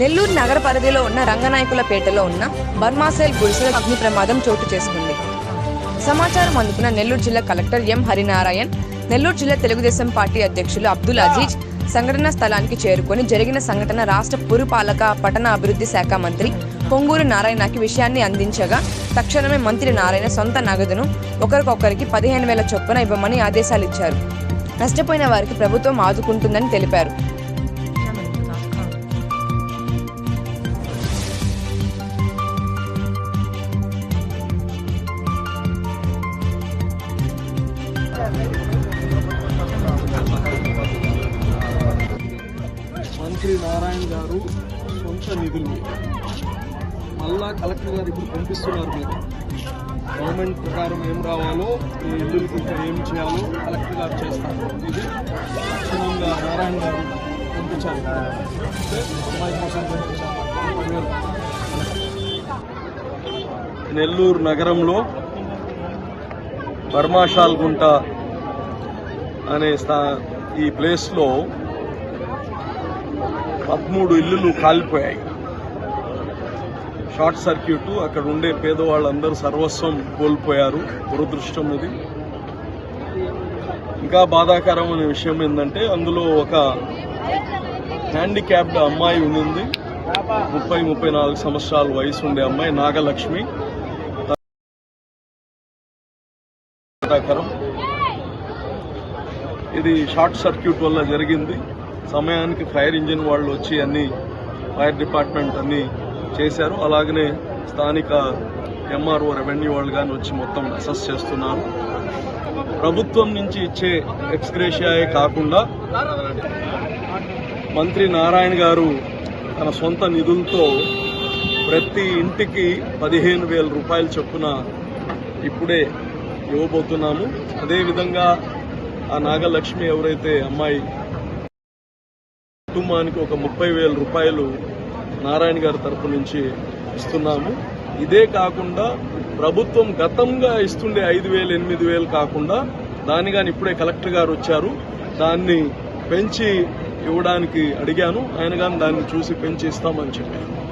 నెల్లూరు నగర పరిధిలో ఉన్న రంగనాయకులపేటలో ఉన్న బర్మాసేల్ గుడిసెల అగ్ని ప్రమాదం చోటు చేసుకుంది. సమాచారం అందుకున్న నెల్లూరు జిల్లా కలెక్టర్ ఎం హరినారాయణ్ నెల్లూరు జిల్లా తెలుగుదేశం పార్టీ అధ్యక్షులు అబ్దుల్ అజీజ్ సంఘటన స్థలానికి చేరుకొని జరిగిన సంఘటన రాష్ట్ర పురపాలక పట్టణ అభివృద్ధి శాఖ మంత్రి పొంగూరు నారాయణకి విషయాన్ని అందించగా తక్షణమే మంత్రి నారాయణ సొంత నగదును ఒకరికొకరికి పదిహేను వేల చొప్పున ఇవ్వమని ఆదేశాలు ఇచ్చారు నష్టపోయిన వారికి ప్రభుత్వం ఆదుకుంటుందని తెలిపారు. మంత్రి నారాయణ గారు సొంత నిధులు మళ్ళా కలెక్టర్ గారు ఇప్పుడు పంపిస్తున్నారు మీరు. గవర్నమెంట్ ప్రకారం ఏం రావాలో ఈ ఇల్లులకి ఇంకా ఏం చేయాలో కలెక్టర్ గారు చేస్తారు. ఇది లక్షణంగా నారాయణ గారు పంపించాలి. అమ్మాయి కోసం నెల్లూరు నగరంలో బర్మాషాల్ గుంట అనే స్థా ఈ ప్లేస్లో పదమూడు ఇల్లులు కాలిపోయాయి. షార్ట్ సర్క్యూట్ అక్కడ ఉండే పేదవాళ్ళందరూ సర్వస్వం కోల్పోయారు. దురదృష్టం ఇది. ఇంకా బాధాకరమైన విషయం ఏంటంటే అందులో ఒక హ్యాండిక్యాప్డ్ అమ్మాయి ఉండింది. ముప్పై ముప్పై నాలుగు సంవత్సరాల వయసు ఉండే అమ్మాయి నాగలక్ష్మి. బాధాకరం. ఇది షార్ట్ సర్క్యూట్ వల్ల జరిగింది. సమయానికి ఫైర్ ఇంజిన్ వాళ్ళు వచ్చి అన్ని ఫైర్ డిపార్ట్మెంట్ అన్ని చేశారు. అలాగనే స్థానిక ఎంఆర్ఓ రెవెన్యూ వాళ్ళు కానీ వచ్చి మొత్తం అసెస్ చేస్తున్నారు. ప్రభుత్వం నుంచి ఇచ్చే ఎక్స్గ్రేషియాయే కాకుండా మంత్రి నారాయణ గారు తన సొంత నిధులతో ప్రతి ఇంటికి పదిహేను వేల రూపాయల చొప్పున ఇప్పుడే ఇవ్వబోతున్నాము. అదేవిధంగా ఆ నాగలక్ష్మి ఎవరైతే అమ్మాయి కుటుంబానికి ఒక ముప్పై వేల రూపాయలు నారాయణ గారి తరపు నుంచి ఇస్తున్నాము. ఇదే కాకుండా ప్రభుత్వం గతంగా ఇస్తుండే ఐదు వేలు ఎనిమిది వేలు కాకుండా దాన్ని కానీ ఇప్పుడే కలెక్టర్ గారు వచ్చారు. దాన్ని పెంచి ఇవ్వడానికి అడిగాను. ఆయన కానీ దాన్ని చూసి పెంచి ఇస్తామని చెప్పారు.